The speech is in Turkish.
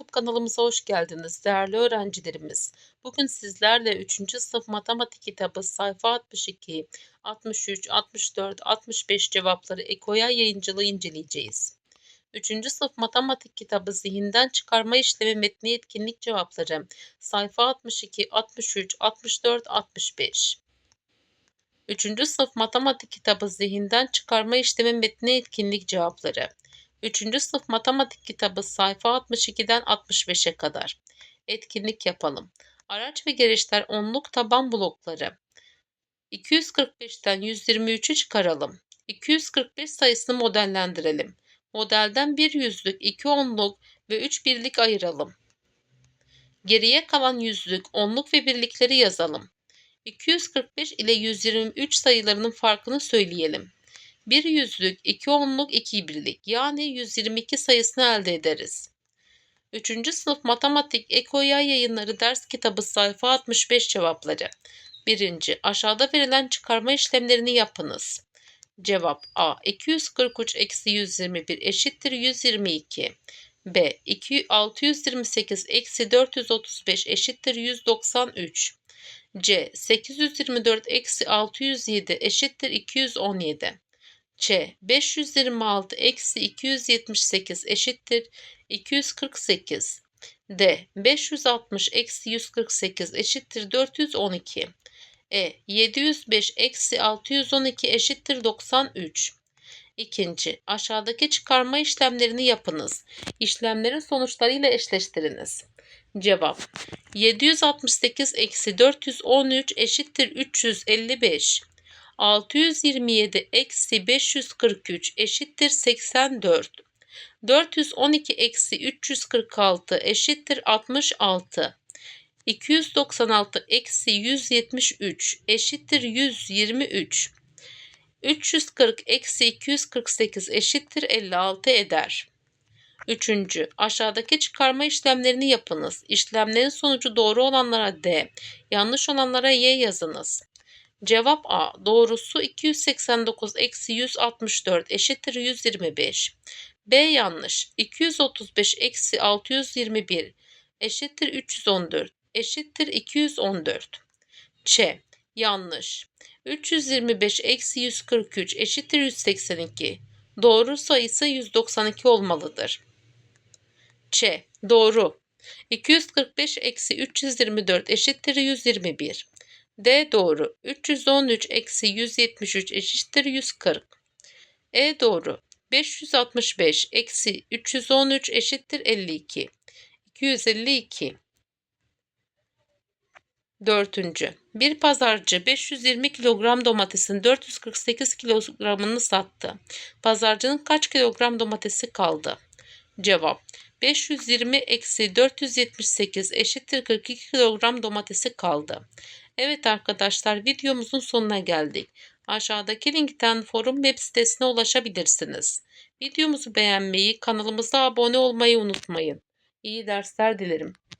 YouTube kanalımıza hoş geldiniz değerli öğrencilerimiz. Bugün sizlerle 3. sınıf matematik kitabı sayfa 62, 63, 64, 65 cevapları Ekoya yayıncılığı inceleyeceğiz. 3. sınıf matematik kitabı zihinden çıkarma işlemi metni etkinlik cevapları sayfa 62, 63, 64, 65. 3. sınıf matematik kitabı zihinden çıkarma işlemi metni etkinlik cevapları 3. sınıf matematik kitabı sayfa 62'den 65'e kadar. Etkinlik yapalım. Araç ve gereçler onluk taban blokları. 245'ten 123'ü çıkaralım. 245 sayısını modellendirelim. Modelden bir yüzlük, iki onluk ve 3 birlik ayıralım. Geriye kalan yüzlük, onluk ve birlikleri yazalım. 245 ile 123 sayılarının farkını söyleyelim. Bir yüzlük, iki onluk, iki birlik yani 122 sayısını elde ederiz. 3. sınıf matematik Ekoya yayınları ders kitabı sayfa 65 cevapları. 1. Aşağıda verilen çıkarma işlemlerini yapınız. Cevap A. 243 eksi 121 eşittir 122. B. 2, 628 eksi 435 eşittir 193. C. 824 eksi 607 eşittir 217. Ç 526 eksi 278 eşittir 248. D 560 eksi 148 eşittir 412. E 705 eksi 612 eşittir 93. İkinci, aşağıdaki çıkarma işlemlerini yapınız. İşlemlerin sonuçlarıyla eşleştiriniz. Cevap 768 eksi 413 eşittir 355. 627 eksi 543 eşittir 84. 412 eksi 346 eşittir 66. 296 eksi 173 eşittir 123. 340 eksi 248 eşittir 56 eder. Üçüncü, aşağıdaki çıkarma işlemlerini yapınız. İşlemlerin sonucu doğru olanlara D, yanlış olanlara Y yazınız. Cevap A. Doğrusu 289 eksi 164 eşittir 125. B yanlış. 235 eksi 621 eşittir 314 eşittir 214. Ç. Yanlış. 325 eksi 143 eşittir 182. Doğru sayısı 192 olmalıdır. Ç. Doğru. 245 eksi 324 eşittir 121. D doğru. 313 eksi 173 eşittir 140. E doğru. 565 eksi 313 eşittir 52. 252. Dördüncü. Bir pazarcı 520 kilogram domatesin 448 kilogramını sattı. Pazarcının kaç kilogram domatesi kaldı? Cevap. 520 eksi 478 eşittir 42 kilogram domatesi kaldı. Evet arkadaşlar videomuzun sonuna geldik. Aşağıdaki linkten forum web sitesine ulaşabilirsiniz. Videomuzu beğenmeyi, kanalımıza abone olmayı unutmayın. İyi dersler dilerim.